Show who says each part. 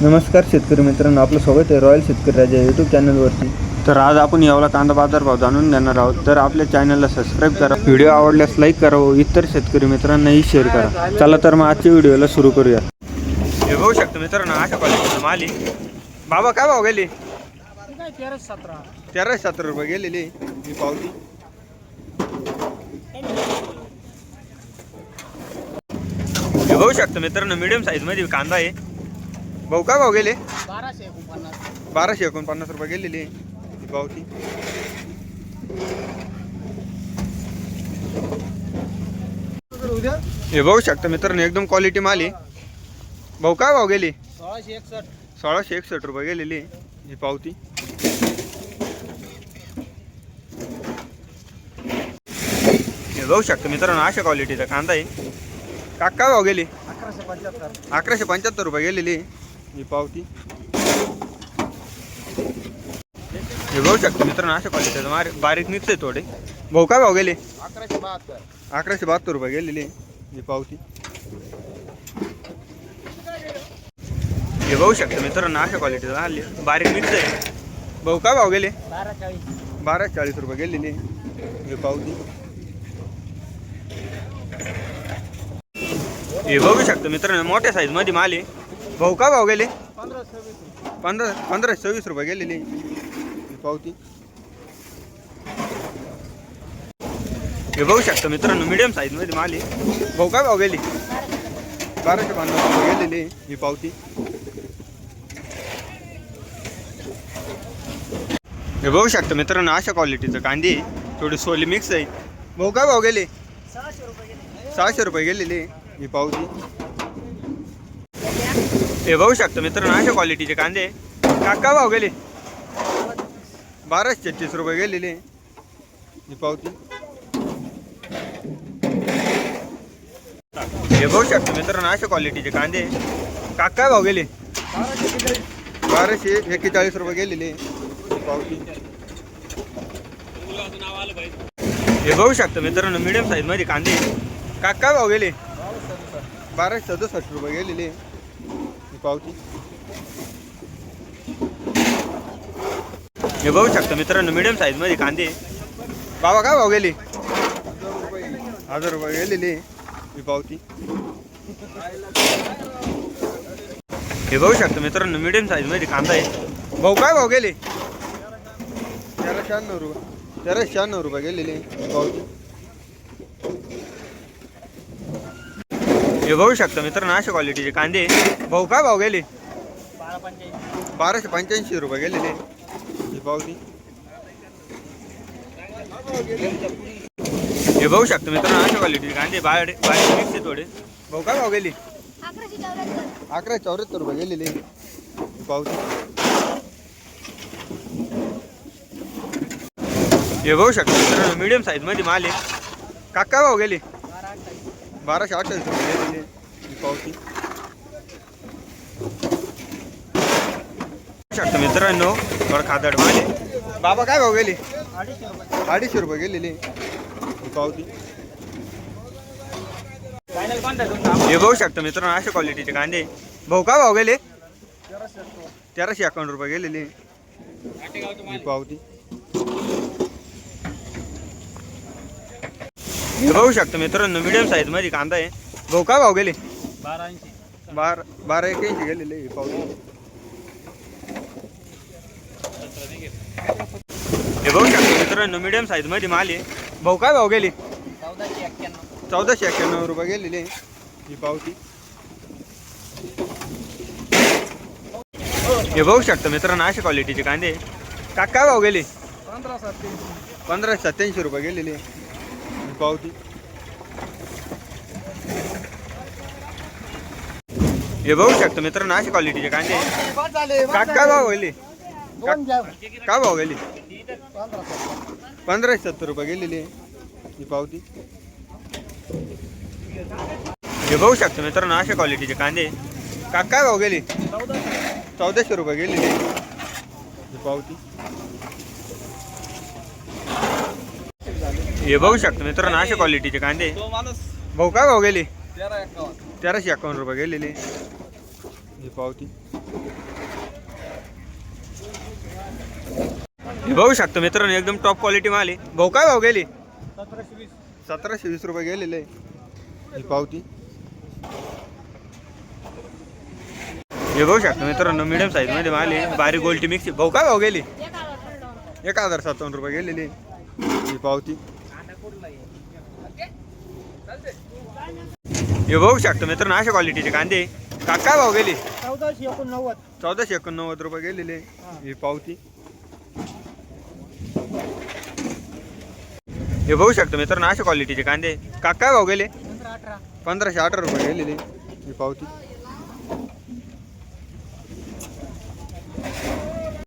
Speaker 1: नमस्कार शेतकरी मित्रांनो आपलं स्वागत आहे रॉयल शेतकरी राजा यूट्यूब चॅनलवरती तर आज आपण यावला कांदा बाजार भाव जाणून देणार आहोत. तर आपल्या चॅनलला सबस्क्राईब करा. व्हिडिओ आवडल्यास लाईक करा व इतर शेतकरी मित्रांनाही शेअर करा. चला तर मग आजच्या व्हिडिओला सुरू करूया. हे बघू शकतो मित्रांनो अशा क्वालिटीचं माली बाबा काय भाव गेली?
Speaker 2: काय तेरा सतरा.
Speaker 1: तेराशे सतरा रुपये गेलेली. ही पावती. हे बघू शकतो मित्रांनो मिडियम साईजमध्ये कांदा आहे. भाऊ काय भाव गेले?
Speaker 2: बाराशे एकोणपन्नास.
Speaker 1: बाराशे एकोणपन्नास रुपये गेलेली ही पावती हे बघू शकता मित्रांनो एकदम क्वालिटी माल आहे. भाऊ काय भाव गेली?
Speaker 2: सोळाशे एकसष्ट.
Speaker 1: सोळाशे एकसष्ट रुपये गेलेली ही पावती. हे बघू शकता मित्रांनो अशा क्वालिटीचा कांदा आहे. काका काय भाव गेली?
Speaker 2: अकराशे पंच्याहत्तर.
Speaker 1: अकराशे पंच्याहत्तर रुपये गेलेली ही पावती. हे बघू शकतो मित्रांनो अशा क्वालिटीचा मार बारीक निघते थोडे. भाऊ काय भाव गेले?
Speaker 2: अकराशे बहात्तर.
Speaker 1: अकराशे बहात्तर रुपये गेलेली ही पावती. हे बघू शकतो मित्रांनो अशा क्वालिटीचा हल्ली बारीक आहे भाऊ काय भाव गेले?
Speaker 2: बारा चाळीस
Speaker 1: बारा चाळीस रुपये गेलेली ही पावती. हे बघू शकतो मित्रांनो मोठ्या साईजमध्ये माल आहे. भाऊ काय भाव गेले?
Speaker 2: पंधरा
Speaker 1: पंधरा पंधराशे सव्वीस रुपये गेलेली. ही पावती. हे बघू शकतो मित्रांनो मिडियम साईजमध्ये माल आहे. भाऊ काय भाव गेली? बाराशे पन्नास रुपये गेलेली ही पावती. हे बघू शकतो मित्रांनो अशा क्वालिटीचं कांदे आहे. थोडी सोली मिक्स आहे. भाऊ काय भाव गेले?
Speaker 2: सहाशे रुपये गेले.
Speaker 1: सहाशे रुपये गेलेली ही पावती. हे बघू शकतो मित्रांनो अशा क्वालिटीचे कांदे काका भाव गेले. बाराशे छत्तीस रुपये गेलेले. पावती. हे बघू शकतो मित्रांनो अशा क्वालिटीचे कांदे काका भाव गेले.
Speaker 2: बाराशे
Speaker 1: एक्केचाळीस रुपये गेलेले. पावती. हे बघू शकतो मित्रांनो मिडियम साईजमध्ये कांदे काका भाव गेले. बाराशे सदुसष्ट रुपये गेलेले. पावती हे बघू शकतो मित्रांनो मिडियम साईजमध्ये कांदे बाबा काय भाव गेले? हजार रुपये गेलेले ही पावती हे बघू शकतो मित्रांनो मिडियम साईजमध्ये कांदा आहे. भाऊ काय भाव गेले? तेरा शहाण्णव रुपये. तेरा शहाण्णव रुपये गेलेले पावती हे बघू शकतो मित्रांनो अशा क्वालिटीचे कांदे. भाऊ काय भाव गेले? बाराशे पंच्याऐंशी रुपये गेलेले भाऊ ती. हे बघू शकतो मित्रांनो अशा क्वालिटीचे कांदे. बाहेर बाहेर मिक्स थोडे. भाऊ काय भाव गेली?
Speaker 3: अकराशे चौऱ्याहत्तर
Speaker 1: अकरा चौऱ्याहत्तर रुपये गेलेले. भाऊ पावती हे बघू शकतो मित्रांनो मिडियम साईजमध्ये माल आहे. काका भाव गेले? बाराशे अठ्ठावीस रुपये गेलेले ही पावती. शकतो मित्रांनो थोडं खादड माले बाबा काय भाव गेले?
Speaker 2: अडीचशे रुपये.
Speaker 1: गेलेले. ही पावती. हे बघू शकतो मित्रांनो अशा क्वालिटीचे कांदे. भाऊ काय भाव गेले?
Speaker 2: तेराशे
Speaker 1: अकाउंट रुपये गेलेले. पावती. हे बघू शकतो मित्रांनो मिडियम साईजमध्ये कांदा आहे. भाऊ काय भाव गेले?
Speaker 2: बारा ऐंशी
Speaker 1: बारा बारा एक्याऐंशी गेलेले ही हे बघू शकतो मित्रांनो मिडियम साईजमध्ये माल आहे. भाऊ काय भाव गेले?
Speaker 2: चौदाशे एक्क्याण्णव.
Speaker 1: चौदाशे एक्क्याण्णव रुपये गेलेले ही पावती. हे बघू शकतो मित्रांनो अशा क्वालिटीचे कांदे. काका काय भाव गेले?
Speaker 2: पंधरा सत्याऐंशी
Speaker 1: पंधराशे सत्याऐंशी रुपये गेलेले पावती हे बघू शकतो मित्रांनो अशा क्वालिटीचे कांदे
Speaker 2: बाद
Speaker 1: काका काय. भाव गेले. काय भाव गेले? पंधराशे सत्तर रुपये गेलेले ही पावती. हे बघू शकतो मित्रांनो अशा क्वालिटीचे कांदे काका काय भाव गेले?
Speaker 2: चौदाशे
Speaker 1: चौदाशे रुपये गेलेले ही पावती. हे बघू शकतो मित्रांनो अशा क्वालिटीचे कांदे. भाऊ काय भाऊ गेले? तेराशे एकावन्न रुपये गेलेले. हे पावती. हे बघू शकतो मित्रांनो एकदम टॉप क्वालिटी माल आहे. भाऊ काय भाऊ गेले?
Speaker 2: सतराशे वीस.
Speaker 1: सतराशे वीस रुपये गेलेले. हे ही पावती. हे बघू शकतो मित्रांनो मिडियम साईजमध्ये माल आहे. बारीक गोल्टी मिक्स भाऊ काय भाऊ गेली? एक हजार सत्तावन्न रुपये गेलेले. ही पावती. हे बघू शकतो मित्रांनो अशा क्वालिटीचे कांदे. का काय भाव गेली?
Speaker 2: चौदाशे एकोणनव्वद.
Speaker 1: चौदाशे एकोणनव्वद रुपये गेलेले ही. पावती. हे बघू शकतो मित्रांनो अशा क्वालिटीचे कांदे. का काय भाव गेले? पंधराशे अठरा रुपये गेलेले ही पावती.